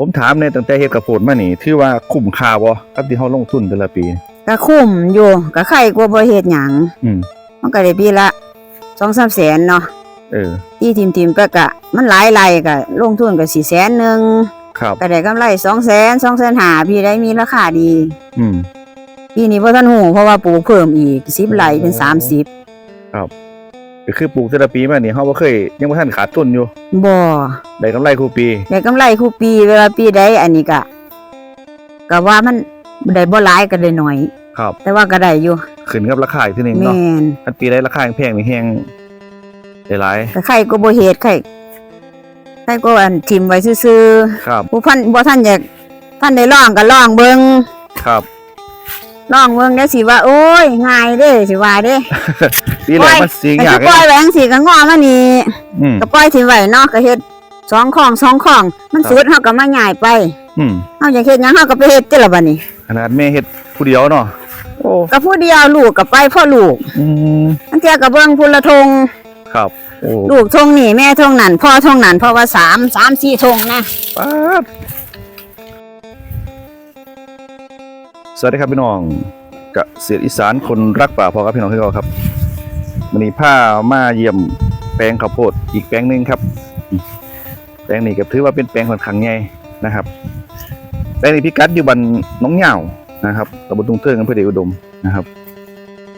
ผมถามในตั้งแต่เฮ็ดกับโพดมานี่ถือว่าคุ้มค่าบ่กับที่เฮาลงทุนแต่ละปี ก็คุ้มอยู่ก็ไข่กลัวบ่เฮ็ดหยังอืมมันก็ได้ปีละ2-3แสนเนาะเออที่ทีมๆไปก็มันหลายไร่ก็ลงทุนก็4แสนหนึงครับก็ได้กำไร2แสน2แสนห้าพี่ได้มีราคาดีอืมปีนี้บ่ทันฮู้เพราะว่าปลูกเพิ่มอีก10ไร่เป็น30 ก็คือปลูกแต่ละปีมานี่เฮาบ่เคยยังบ่ทันขาดทุนอยู่บ่ได้กำไรคู่ปี ได้กำไรคู่ปีเวลาปีใดอันนี้ก็ก็ว่ามันได้บ่หลายก็ได้น้อย ครับ แต่ว่าก็ได้อยู่ขึ้นกับราคาอีกทีหนึงแม่เนาะนอันปีใดราคาแพงนี่แฮงได้หลายก็ไข่ก็บ่เฮ็ดไข่ไข่ก็อันทิมไว้ซื่อครับ ๆผู้พันบ่ทันอยากท่านได้ลองก็ลองเบิ่งครับ ลองเบิ่งได้สิว่า โอ้ยง่ายเด้สิว่าเด้ปีแรกมันสิก็ยาสิกปล่อยไว้จังซี่ก็งอมานี่อืมก็ปล่อยทิ้งไว้เนาะก็เฮ็ดสองข้องสองข้อง มันครับสุดเฮาก็มาย้ายไปอืมเฮาอยากเฮ็ดหยังเฮาก็ไปเฮ็ดติละบัดนี้ ขนาดแม่เฮ็ดผู้เดียวเนาะโอ้ก็ผู้เดียวลูกก็ไปพ่อลูกอืมอันเที่ยก็เบิ่งพุ่นละทง ครับโอ้ลูกทงนี่แม่ทงนั่นพ่อทงนั่นเพราะว่าสามสามสี่ทงนะป๊าด สวัสดีครับพี่น้องเกษตรอีสานคนรักป่าพอครับพี่น้องที่เราครับวันนี้พามาเยี่ยมแปลงข้าวโพดอีกแปลงหนึ่งครับอืมแปลงนี้ก็ถือว่าเป็นแปลงค่อนข้างใหญ่นะครับ แปลงนี้พิกัดอยู่บันหน้องเหย่านะครับตำบลตุงเทิงอำเภอเดชอุดมนะครับ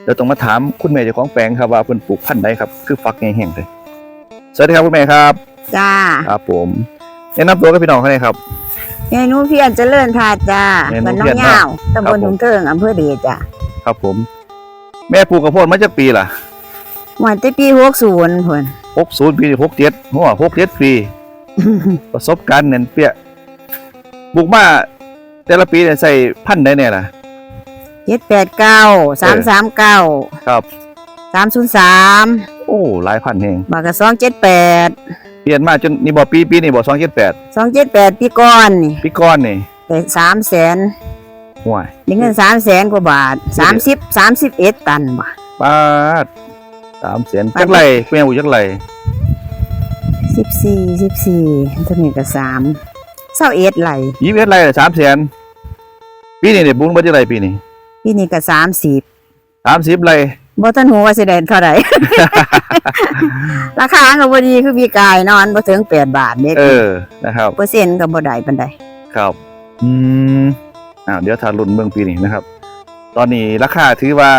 เดี๋ยวต้องมาถามคุณแม่เจ้าของแปลงครับว่าเพิ่นปลูกพันธุ์ใดครับ คือฟักแห้งๆเลยสวัสดีครับคุณแม่ครับ จ้าครับผมแนะนำตัวกับพี่น้องเขาหน่อยครับ เมนูเพียรเจริญทาจ้าเมนูบ้านน้อเพียงรยาวครัตำบบผมลถุงเทิงอำเภอเดชจ้าครับผม แม่ปลูกกระโพดมาจากปีล่ะหวันที่ปีหกศูนย์เพิ่นหกศูนย์ปีหกเจ็ดหัวหกเจ็ดปี ประสบการณ์เน่นเปี้ยปลูกมาแต่ละปีเนี่ยใส่พันธุ์ได้เนี่ยล่ะ เจ็ดแปดเก้าสามสามเก้าครับ สามศูนย์สามโอ้หลายพันธุ์เองบากกะสองเจ็ดแปด เปลี่ยนมาจนนี่บ่ปีปีนี่บ่สองเจ็ดแปดสองเจ็ดแปดปีก่อนนี่ปีก้อนนี่แต่สามแสนห่วยได้เงินสามแสนกว่าบาทสามสิบสามสิบเอ็ดตันบ่ปาดสามแสนจักไรแม่ปลูกจักไรสิบสี่สิบสี่ตัวนี้ก็สามเศร้าเอ็ดไหลยี่สิบเอ็ดไรสามแสนปีนี้เนี่ยปลูกมาจักไรปีนี้ปีนี้ก็สามสิบสามสิบไร บ่ทันหูว่าสิได้เท่าไหร่ ราคาก็บ่ดีคือปีกายนอนบ่ถึงแปดบาทเด็กเออนะครับ เปอร์เซ็นต์ก็บ่ได้ปานใดครับอืมอ่าเดี๋ยวทารุนเมืองปีนี้นะครับ ตอนนี้ราคาถือว่า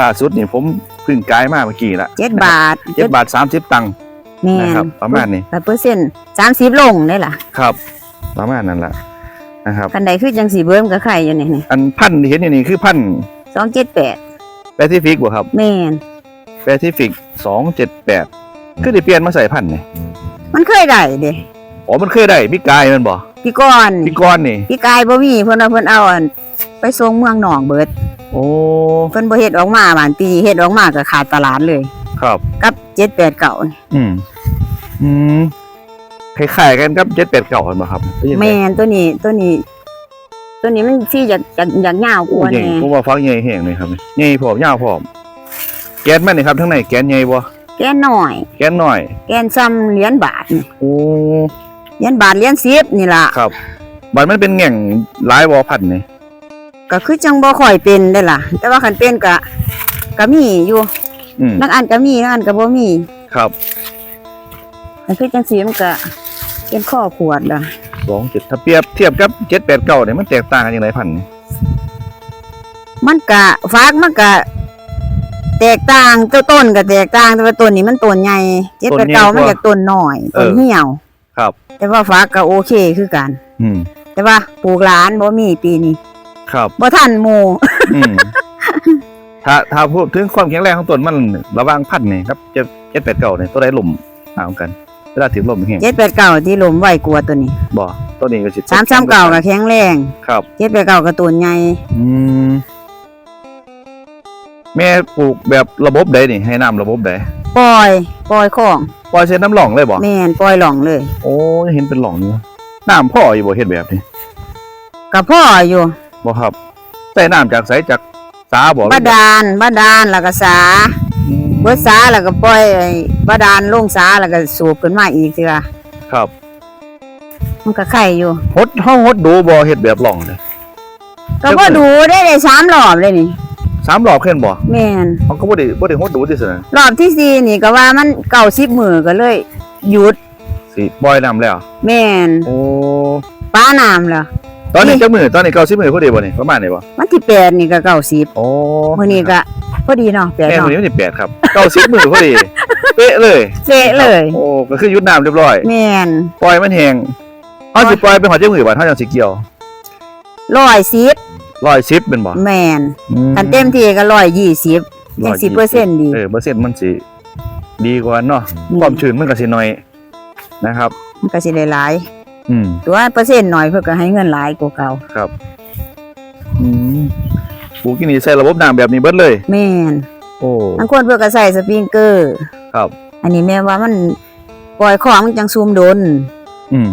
ล่าสุดนี่ผมเพึ่งกายมาเมื่อกี้ละเจ็ดบาทเจ็ดบาทสามสิบตังค์แม่นะครับ ประมาณนี้แต่เปอร์เซ็นต์30ลงได้ล่ะครับ ประมาณนั้นแหละนะครับ คันใดคือจังสิเบิ่มก็ไข่อยู่นี่นี่อันพันธุ์ที่เห็นอยู่นี่คือพันธุ์ 278แปซิฟิกบ่ครับแม่นแปซิฟิกสองเจ็ดแปดคือได้เปลี่ยนมาใส่พันธุ์นี่มันเคยได้เด้อ๋อมันเคยได้พี่กายมันบ่ปีก่อนพี่ก้อนนี่ปีกายบ่มีเพิ่นว่าเพิ่นเอาอันไปส่งเมืองหนองเบิด โอ้เพิ่นบ่เฮ็ดออกมาบานปีนี้เฮ็ดออกมาก็ขาดตลาดเลย ครับ กับ789นี่อืมอืมคล้ายๆกันกับเจ็ดแปดเก่ากันบ่ครับหรือยังไงแม่นตัวนี้ตัวนี้ ตัวนี้มันสิอยากอยากอยากยาวกโอ้ว่าใหญ่แน่ผมว่าฟักใหญ่แห้งเลยครับใหญ่พร้อมยาวพร้อม แก๊สแม่นนี่ครับทั้งในแก๊สใหญ่บ่แกนน้อย แก๊สน้อย แกนซ้ำเหรียญบาทนี่โอ้ เหรียญบาทเหรียญ10นี่ล่ะครับบัดมันเป็นแง่งหลายบ่พันนี่ก็คือจังบ่ค่อยเป็นได้ล่ะ แต่ว่าคันเป็นก็ก็มีอยู่อืมนักอันก็มีนักอันก็บ่มีครับก็คือจังซี่มันก็เป็นข้อขวดล่ะ สองเจ็ดถ้าเปรียบเทียบกับเจ็ดแปดเก้าเนี่ยมันแตกต่างกันอย่างไรพันนี่มันก็ฟากมันก็แตกต่างตัวต้นก็แตกต่างแต่ว่าต้นนี้มันต้นใหญ่เจ็ดแปดเก้ามันจากต้นน้อยต้นเหี่ยว ครับ แต่ว่าฟากก็โอเคคือกัน อืม แต่ว่าปลูกหลานบ่มีปีนี้ครับบ่ทันหมู่อืมถ้าถ้าพูดถึงความแข็งแรงของต้นมันระหว่างพันนี่ครับเจ็ดเจ็ดแปดเก้าเนี่ยตัวใดหล่มห่างกัน เวลาถึงลมแห้งเจ็ดแปดเก้าที่ลมไว้กลัวตัวนี้บ่ตัวนี้ก็สิสามสามเก้าก็แข็งแรงครับเจ็ดแปดเก้าก็ต้นใหญ่อืมแม่ปลูกแบบระบบใดนี่ ให้น้ำระบบใดปล่อยปล่อยของปล่อยเส้นน้ำหล่องเลยบ่แม่นปล่อยหล่องเลย โอ้ยเห็นเป็นหล่องอยู่น้ำพ่ออยู่บ่เฮ็ดแบบนี้ก็พ่ออยู่บ่ครับใส่น้ำจากไสจากสาบ่บาดาลบาดาลแล้วก็สาอืม เบิดสาแล้วก็ปล่อยไอ้บาดาลลงสาแล้วก็สูบขึ้นมาอีกสิว่าครับมันก็ไข่อยู่ ฮดเฮาฮดดูบ่เฮ็ดแบบหล่องเลยก็บ่ดูได้ได้สามรอบเลยนี่ สามรอบขึ้นบ่แม่นเขาก็บ่ได้บ่ได้ฮดดูที่ซั่นนะรอบที่สี่นี่ก็ว่ามันเก่าสิบมือก็เลย หยุดสิปล่อยน้ำแล้ว แม่นโอ้ป้าน้ำแล้ว ตอนนี้นี่จักมื้อตอนนี้90มื้อพอดีบ่นี่ประมาณนี้บ่วันที่แปดนี่ก็เก่าสิบโอ้มื้อนี้ก็พอดีเนาะแปดแม่เนาะมื้อนี้วันที่แปดครับ90มื้อพอดีเป๊ะเลยเจ๊เลย โอ้ก็คือหยุดน้ำเรียบร้อยแม่นปล่อยมันแห้งเฮาสิปล่อยไปหอดจักมื้อบ่เฮาจังสิเกี่ยวร้อยสิบ110เป็นบ่แม่นอืมกันเต็มที่ก็ร้อยยี่สิบยังสิบเปอร์เซ็นต์ดีเออเปอร์เซ็นต์มันสิดีกว่าเนาะอืมความชื้นมันก็สิน้อยนะครับ มันก็สิได้หลาย อืมตัวเปอร์เซ็นต์หน่อยเพื่อก็ให้เงินหลายกว่าเก่าครับอืมปลูกที่นี่ใส่ระบบน้ำแบบนี้เบิดเลย แม่นโอ้บางคนเพื่อก็ใส่สปริงเกอร์ ครับ อันนี้แม่ว่ามันปล่อยของมันจังซูมโดนอืม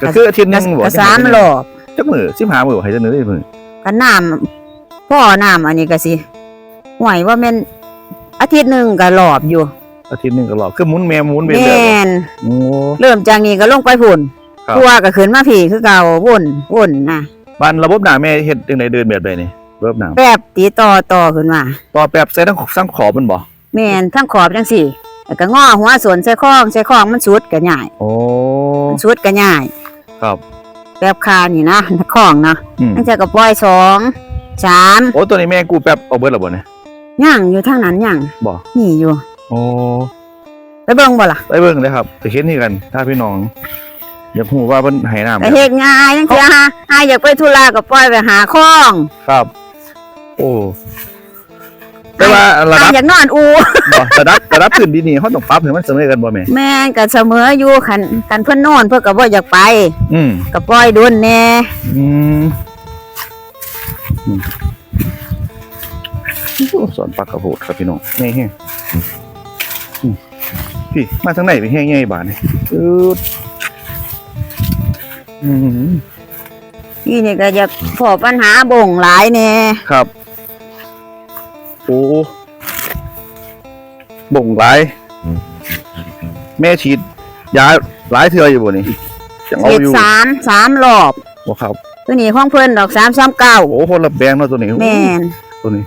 ก็คืออาทิตย์หนึงบ่ก็สามรอบจักมื้อ15มื้อให้จักมื้อมื้อกันน้ำพ่อน้ำอันนี้ก็สิห่วยว่าแม่นอาทิตย์หนึ่งก็รอบอยู่อาทิตย์หนึงก็รอบคือหมุนแม่หมุนไปแมเรื่อยนโอ้ เริ่มจากนี้ก็ลงไปพุ่น ครับตัวก็ขึ้นมาผีคือเก่าวนวนนะบ้านระบบน้ำแม่เฮ็ดจังไดเดินแบบใดนี่ระบบน้ำแป๊บตีต่อต่อขึ้นมาต่อแป๊บใส่ทั้งทั้งขอบมันบ่แม่นทั้งขอบจังสี่แล้วก็ง้อหัวสวนใส่ข้องใส่ข้องมันสุดก็ง่ายโอ้ มันสุดก็ง่ายครับ แป๊บคานี่นะข้องเนาะอืมตั้งแต่ก็ปล่อยสองสามโอ้ตัวนี้แม่กูแป๊บเอาเบิดแล้วบ่เนี่ยย่างอยู่ทางนั้นย่างบ่นี่อยู่ โอ้ไปเบิ่งบ่ล่ะ ไปเบิ่งเลยครับไปเฮ็ดนี่กันถ้าพี่น้อง อยากฮู้ว่าเพิ่นให้น้ำก็เฮ็ดง่ายจังซี่ฮะหาอยากไปธุระก็ปล่อยไปหาข้องครับ โอ้แต่ว่าระหาดับอยากนอนอู บ่ระดับระดับพื้นดินนี่เขาต้องปรับให้มันเสมอกันบ่แม่แม่นก็เสมออยู่คันคันเพิ่นนอนเพิ่นก็บ่อยากไปอืม ก็ปล่อยโดนแน่อืมอืมโอ้สอนปักกระโพดครับพี่น้องนี่แฮงอืมพี่มาทางไหนไปแห้งใหญ่บาดนี่อืด อืมนี่นี่ก็อยากพอปัญหาบ่งหลายแน่ครับ โอ้บ่งหลาย แม่ฉีดยาหลายเทื่ออยู่บ่นี่จังเอาเฮ็ดอยู่สามสามรอบ บ่ครับ ตัวนี้ของเพิ่นดอก339โอ้คนละแบงเนาะตัวนี้แม่นตัวนี้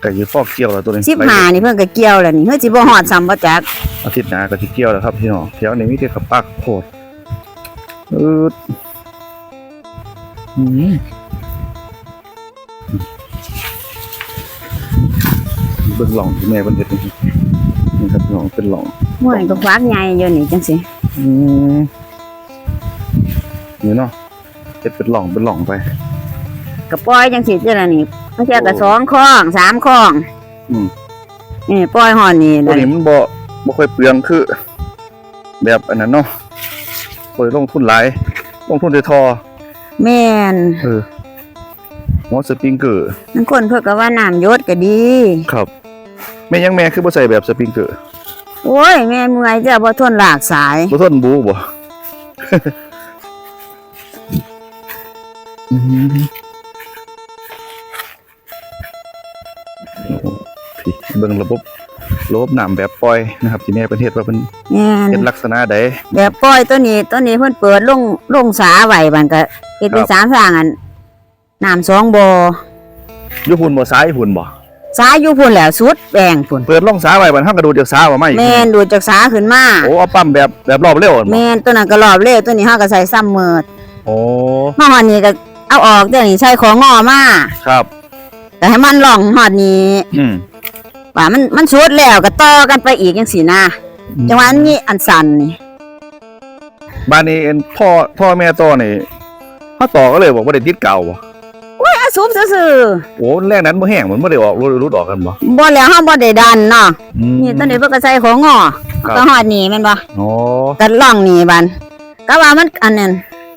ไก่ยืดฟอกเกี่ยวแล้วตัวนี้15นี่เพิ่นก็เกี่ยวแล้วนี่เฮ้ยสิบ่ฮอดซ้ำบ่จักอาทิตย์หน้าก็สิเกี่ยวแล้วครับพี่น้องแถวนี้มีแต่ขับปักโคตร อืดอืมเบิ่งหล่องที่แม่เพิ่นเฮ็ดนี่นี่ครับหล่องเป็นหล่องห้วยก็ฟักใหญ่อยู่นี่จังซี่อืมนี่เนาะเฮ็ดเป็นหล่องเป็นหล่องไปก็ปล่อยจังซี่จังนั้นนี่บางเทื่อก็สองข้องสามข้องอืม นี่ปล่อยฮอดนี่ตัวนี้มันบ่บ่ค่อยเปลืองคือ แบบอันนั้นเนาะ บ่ได้ลงทุนหลาย ลงทุนแต่ทอ แม่นเออหัวสปริงเกอร์บางคนเพิ่นก็ว่าน้ำหยศก็ดี ครับ แม่ยังแม่คือบ่ใส่แบบสปริงเกอร์โอ้ย แม่เมื่อยจะบ่ทนลากสาย บ่ทนบูบ่ อืมโอ้พี่เบิ่งระบบ ระบบน้ำแบบปล่อยนะครับที่แม่ประเทศว่าเพิ่นแม่นเฮ็ดลักษณะใดแบบปล่อยตัวนี้ตัวนี้เพิ่นเปิดลงลงสาไว้บันก็เฮ็ดเป็นครับสามสร้างอันน้ำสองบ่ออยู่พุ่นบ่ซ้ายพุ่นบ่สาอยู่พุ่นแหล้วสุดแปลงพุ่นเปิดล่องซ้ายไว้บัดเฮาก็ดูดจากซ้ายว่ามาอีกแม่นดูดจากสาขึ้นมาโอ้เอาปั๊มแบบแบบรอบเร็วหั่นบ่แม่นตัวนั้นก็รอบเร็วตัวนี้เฮาก็ใส่ซ้ำมือโอ้มาฮอดนี้ก็เอาออกเดี๋ยวนี้ใช้ของงอมาครับ แต่ให้มันล่องฮอดนี้ อืม ว่ามันมันสุดแล้วก็ต่อกันไปอีกจังซี่นะจังหวะนี้อันสั่นนี่บ้านนี้เอ็นพ่อพ่อแม่ต่อนี่เฮาต่อก็เลยบอกว่าได้ติดเก่าบ่อะซุบซื่อโอ้แรกนั้นบ่แห้งมันบ่ได้ออกรุดรุดออกกันบ่ๆบ่แล้วเฮาบ่ได้ดันเนาะอืมนี่ตัวนี้เพิ่นก็ใส่ของงอครับก็ฮอดนี่แม่นบ่อ๋อก็ล่องนี่บันก็ว่ามันอันนั้น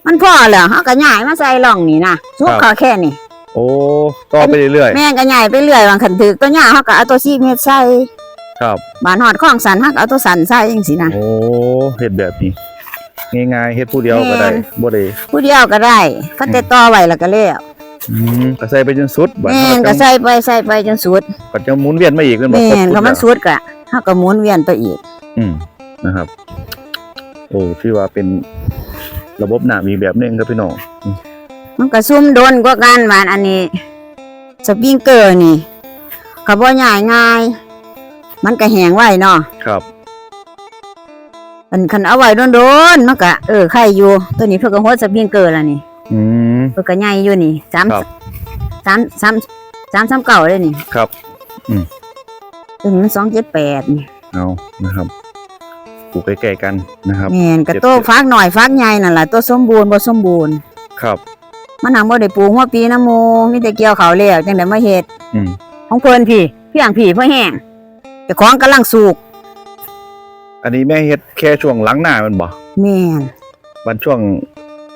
มันพอแล้วเฮาก็ย้ายมาใส่ล่องนี่นะสุกเขาแค่นี้ โอ้ต่อไปเรื่อย แม่งก็ย้ายไปเรื่อยบางคันถึกตัวหญ้าเฮาก็เอาตัวซีเมตรใส่ๆครับ บานฮอดของสันเฮาก็เอาตัวสันใส่จังซี่นะโอ้เฮ็ดแบบนี้ง่ายๆเฮ็ดผู้เดียวก็ได้แม่น บ่ได้ผู้เดียวก็ได้คันแต่ต่อไว้แล้วก็แล้วอืมก็ใส่ไปจนสุดบัดแม่นเฮาก็จังใส่ไปใส่ไปจนสุดก็จะหมุนเวียนมาอีกแม่นบ่แม่ครบนสุดก็มันแล้วสุดก็เฮาก็หมุนเวียนไปอีก อืมนะครับ โอ้ที่ว่าเป็นระบบน้ำมีแบบหนึงครับพี่น้องมั นก็ซุ่มโดนกว่ากันหวานอันนี้สปริงเกอร์นี่ก็บ่ง่ายง่าย มันก็แห้งไว้เนาะครับอันคันเอาไว้โดนๆมันก็เออไข่อยู่ ตัวนี้เพิ่นก็โฮดสปริงเกอร์แล้วนี่อืมเพิ่นก็ใหญ่อยู่นี่สามครับสามสามสามสามเก่าเลยนี่ครับตัวนี้มันสองเจ็ดแปดนี่เอานะครับปลูกใกล้ๆกันนะครับ แม่นกระเจ็ดโตเจ็ด ฟักหน่อยฟักใหญ่นั่นล่ะตัวสมบูรณ์บ่สมบูรณ์ ครับ มันหนังบ่ได้ปลูกหัวปีน้ำหมูมีแต่เกี่ยวเขาวแล้วจังได๋มาเฮ็ดอืม ของเพิ่นพี่พี่อย่างพี่เพื่อแห้งเจ้าของกำลังสูกอันนี้แม่เฮ็ดแค่ช่วงหลังหน้ามันบ่แม่นวันช่วง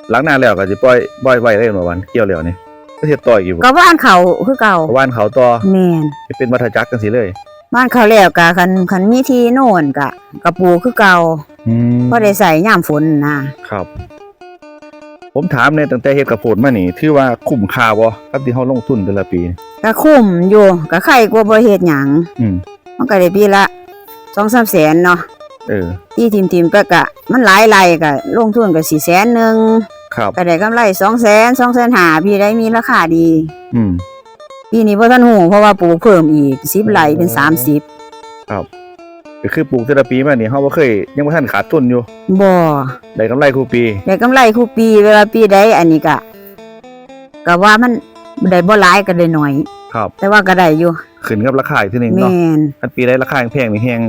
หลังหน้าแล้วก็สิปล่อยปล่อยไว้ได้บ่วันเกี่ยวแล้วนี่ก็เฮ็ดต่ออีกอยู่บ่ก็บ้านเขาคือเก่าเพราะว่านเขาต่อแม่นให้เป็นวัฏจักรจังซี่เลย บ้านเขาแล้วกะคันคันมีที่โน่นกะกะปลูกคือเก่าอืมบ่ได้ใส่ยามฝนนะครับ ผมถามเนี่ยตั้งแต่เฮ็ดกระโพดมานี่ถือว่าคุ้มค่าบ่กับที่เฮาลงทุนแต่ละปี ก็คุ้มอยู่ก็ไข่กว่าบ่เฮ็ดหยังอืมมันก็ได้ปีละ2-3แสนเนาะเออที่ทีมๆไปกะ มันหลายไร่ก็ลงทุนก็4แสนหนึงครับก็ได้กำไร2แสน2แสนห้าพี่ได้มีราคาดี อืมปีนี้บ่ทันฮู้เพราะว่าปลูกเพิ่มอีก10ไร่เป็น30 ก็คือปลูกแต่ละปีมานี่เฮาบ่เคยยังบ่ทันขาดทุนอยู่บ่ได้กำไรคู่ปีได้กำไรคู่ปี เวลาปีใดอันนี้ก็ก็ว่ามันได้บ่หลายก็ได้น้อย ครับ แต่ว่าก็ได้อยู่ขึ้นกับราคาอีกทีหนึงแม่เนาะนอันปีได้ราคาแพงนี่แฮง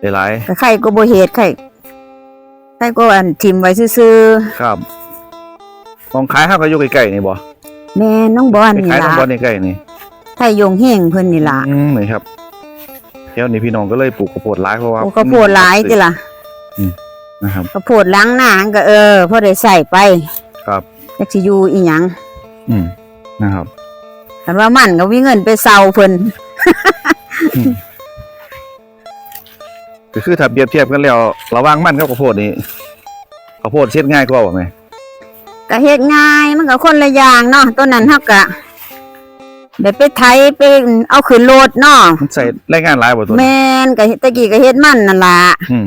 ได้หลายก็ใครก็บ่เฮ็ดใครใครก็อันทิมไว้ซื่อครับมองขายเฮาก็อยู่ใกล้ๆนี่บ่ๆแม่น้องบอลไปนี่ขายทางล่ะบ่อนใกล้ๆนี่ไทยยงเฮงเพิ่นนี่ล่ะอืมนี่ครับ แถวนี้พี่น้องก็เลยปลูกข้าวโพดหลายเพราะว่าโอ้ข้าวโพดหลายติล่ะนะครับข้าวโพดล้างหน้าก็เออพอได้ใส่ไป ครับจักสิอยู่อีหยังอืมนะครับคันว่ามันก็มีเงินไปเซาเพิ่นก็คือถ้าเปรียบเทียบกันแล้วระหว่างมันกับข้าวโพดนี่ข้าวโพดเช็ดง่ายกว่าบ่แม่ก็เฮ็ดง่ายมันก็คนละอย่างเนาะตัวนั้นเฮาก็ ได้ไปไถไปเอาขึ้นรถเนาะมันใส่แรงงานหลายบ่ตัวนี้แม่นก็เฮ็ดแตะกี้ก็เฮ็ดมันนั่นล่ะอืม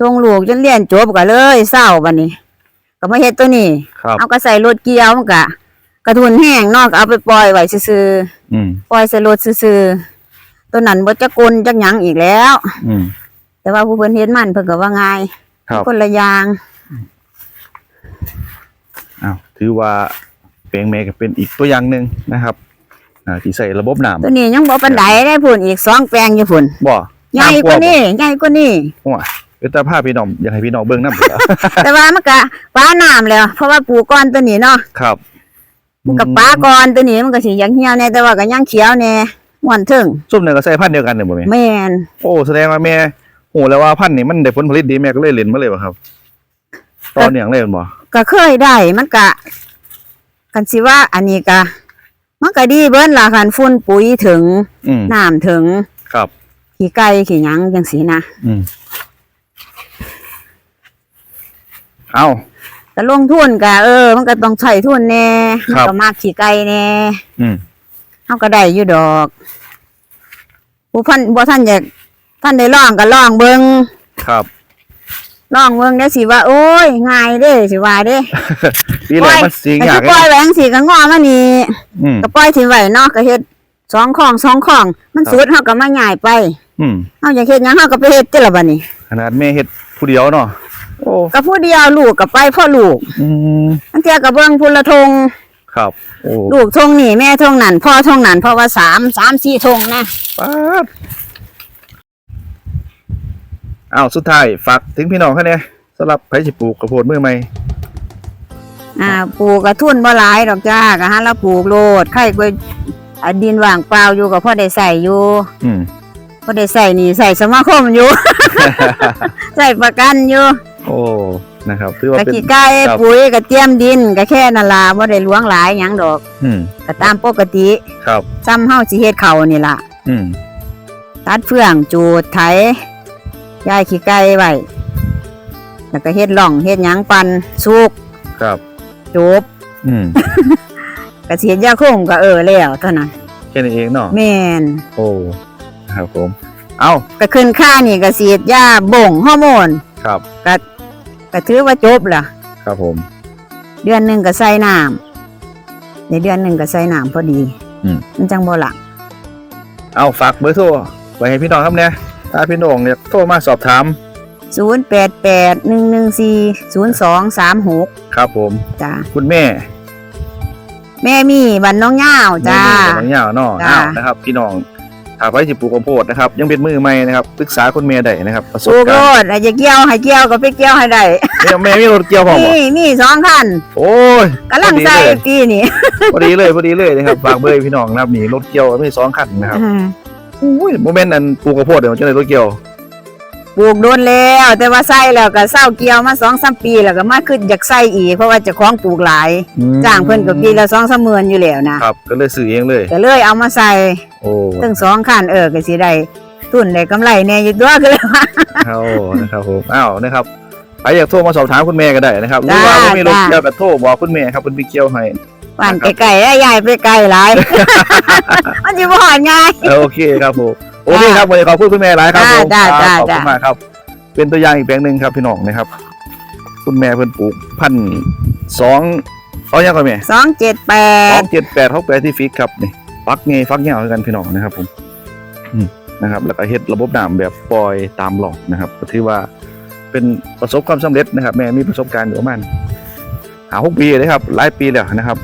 ส่งลูกจนเรียนจบก็เลยเศร้าบัดนี้ ก็มาเฮ็ดตัวนี้ ครับ เอาก็ใส่รถเกี่ยวมันก็กระทุนแห้งเนาะก็เอาไปปล่อยไว้ซื่ออืมๆปล่อยใส่รถซื่อๆตัวนั้นบ่จักกลจักหยังอีกแล้ว อืมแต่ว่าผู้เพิ่นเฮ็ดมันเพิ่นก็ว่าง่ายครับคนละอย่างอ้าวถือว่าแปลงแม่ก็เป็นอีกตัวอย่างหนึงนะครับ อ่าที่ใส่ระบบน้ำตัวนี้ยังบ่ปานใดได้พุ่นอีกสองแปลงอยู่พุ่นบ่ใหญ่กว่านี้ใหญ่กว่านี้บ่ว่าเออแต่ภาพพี่น้องอยากให้พี่น้องเบิ่งนำแต่ว่ามันก็ป้าน้ำแล้วเพราะว่าปลูกก่อนตัวนี้เนาะครับมันก็ป้าก่อนตัวนี้มันก็สิยังเหี่ยวแน่แต่ว่าก็ยังเขียวแน่ม่วนถึงซุ่มเนี่ยก็ใส่พันธุ์เดียวกันเนี่ยบ่แม่แม่นโอ้แสดงว่าแม่โหแล้วว่าพันธุ์นี่มันได้ผลผลิตดีแม่ก็เลยเล่นมาเลยบ่ครับตอนอย่างเลยแม่นบ่ก็เคยได้มันก็กันสิว่าอันนี้ก็ มันก็ดีเบิ้นล่ะคันฝุ่นปุ๋ยถึงอืมน้ำถึงครับ ขี้ไก่ขี้หยังจังสีนะอืมเอา ก็ลงทุนก็เออ มันก็ต้องใช้ทุนแน่คมัรับก็มากขี้ไก่แน่อืม เฮาก็ได้อยู่ดอกผู้พันบ่ท่านอยากท่านได้ลองก็ลองเบิ่งครับ ลองเบิ่งได้สิว่า โอ้ยง่ายเด้สิว่าเด้ปีแรกมันสิก็ยาสิกปล่อยเลยไว้จังซี่ก็งอมานี่อืม ก็ปล่อยทิ้งไว้เนาะก็เฮ็ดสองข้องสองข้องมันครับ สุดเฮาก็มาย้ายไปอืมเฮาอยากเฮ็ดหยังเฮาก็ไปเฮ็ดติละบัดนี้ ขนาดแม่เฮ็ดผู้เดียวเนาะโอ้ก็ผู้เดียวลูกก็ไปพ่อลูกอืมอันเทียก็เบิ่งพุ่นละทง ครับโอ้ลูกทงนี่แม่ทงนั่นพ่อทงนั่นเพราะว่าสามสามสี่ทงนะป๊าด อ้าวสุดท้ายฝากถึงพี่น้องเขาเนี่ยสำหรับไผสิปลูกข้าวโพดมือใหม่อ่าปลูกกระทุนบ่หลายดอกจ้าก็หาละปลูกโลดไข่ก็อ่าดินว่างเปล่าอยู่ก็พอได้ใส่อยู่อืมพอได้ใส่นี่ใส่สมาคมอยู่ ใส่ประกันอยู่โอ้นะครับถือว่าก็เป็นขี้ไก่ครับปุ๋ยก็เตรียมดินก็แค่นั่นล่ะบ่ได้หลวงหลายหยังดอก อืมก็ตามปกติครับซ้ำเฮาสิเฮ็ดเขาวนี่ล่ะ อืมตัดเฟืองจูดไถ ย้ายขี้ไก่ไว้แล้วก็เฮ็ดหล่องเฮ็ดหยังปันสุกครับ จบอืมก็สิเฮ็ดยาคุมก็เออแล้วเท่านั้นแค่นี้เองเนาะแม่นโอ้ครับผม เอาก็ขึ้นค่านี่ก็สิเฮ็ดยาบ่งฮอร์โมนครับ ก็ก็ถือว่าจบล่ะ ครับผม เดือนหนึ่งก็ใส่น้ำในเดือนหนึ่งก็ใส่น้ำพอดีอืม มันจังบ่หลังเอาฝากเบอร์โทรไว้ให้พี่น้องครับเนี่ย ถ้าพี่น้องอยากโทรมาสอบถามศูนย์แปดแปดหนึ่งหนึ่งสี่ศูนย์สองสามหกครับผมจ้าคุณแม่ แม่มีบันน้องย่าวจ้าแม่นี่บางอย่างเนาะจ้าอ้าวนะครับ พี่น้องถ้าไปสิปลูกข้าวโพดนะครับ ยังเป็นมือใหม่นะครับปรึกษาคุณแม่ได้นะครับประสปลูบกโลการณ์ดอาจจะเกี่ยวให้เกี่ยวก็ไปเกี่ยวให้ได้แม่แม่มีรถเกี่ยวพร้อมบ่นี่มีสองคันโอ้ยกำลังใส่พอดีเลยปีนี้พอดีเลยพอดีเลยนะครับฝากเบอร์ให้พี่น้องนะครับนี่รถเกี่ยวมีสองคันนะครับ อุ้ยโมเมนต์อันปลูกข้าวโพดเดี๋ยวจะได้รถเกี่ยวปลูกโดนแล้ว แต่ว่าใส่แล้วก็เศร้าเกี่ยวมาสองสามปีแล้วก็มาขึ้นอยากใส่อีกเพราะว่าเจะคล้าของปลูกหลายอืมจ้างเพิ่นก็ปีละสองสามหมื่นอยู่แล้วนะครับ ก็เลยซื้อเองเลย ก็เลยเอามาใส่โอ้ตั้งสองคันเออก็สิได้ทุนได้กำไรแน่อยู่ตัวก็เลยว่า เอานะครับผมอ้าวนะครับใครอยากโทรมาสอบถามคุณแม่ก็ได้นะครับหรือจ้าว่าไม่มีรถจ้า เกี่ยวกับโทรบอกคุณแม่ครับคุณไปเกี่ยวให้ บ้านไกลๆได้ยายไปไกลหลาย มันสิบ่หอดง่าย โอเคครับผมโอเคครับวันนี้ขอบคุณคุณแม่หลายครับผมจ้าคจ้ารับขอบจ้าคุณมากครับ เป็นตัวอย่างอีกแปลงหนึ่งครับพี่น้องนะครับ คุณแม่เพิ่นปลูกพันธุ์สองเอาอย่างก่อนแม่สองเจ็ดแปสอดงเจ็ดแปดเขาแปลที่ฟิกครับนี่ฟักไงฟักเงากันพี่น้องนะครับผมอืมนะครับ แล้วก็เฮ็ดระบบน้ำแบบปล่อยตามหลอกนะครับก็ถือว่าเป็นประสบความสำเร็จนะครับ แม่มีประสบการณ์อยู่ประมาณ หาหกปีเลยครับหลายปีแล้วนะครับ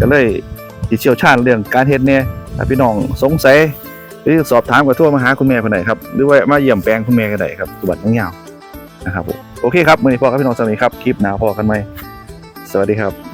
ก็เลยที่เชี่ยวชาญเรื่องการเฮ็ดเนี่ยถ้าพี่น้องสงสัยหรือสอบถามกับทั่วมาหาคุณแม่คนไหนครับหรือว่ามาเยี่ยมแปลงคุณแม่กันไหนครับสวัสดีทั้งยาวนะครับโอเคครับมื่อนี้พ่อครับพี่น้องสวัสดีครับคลิปหนาวพอกันไหมสวัสดีครับ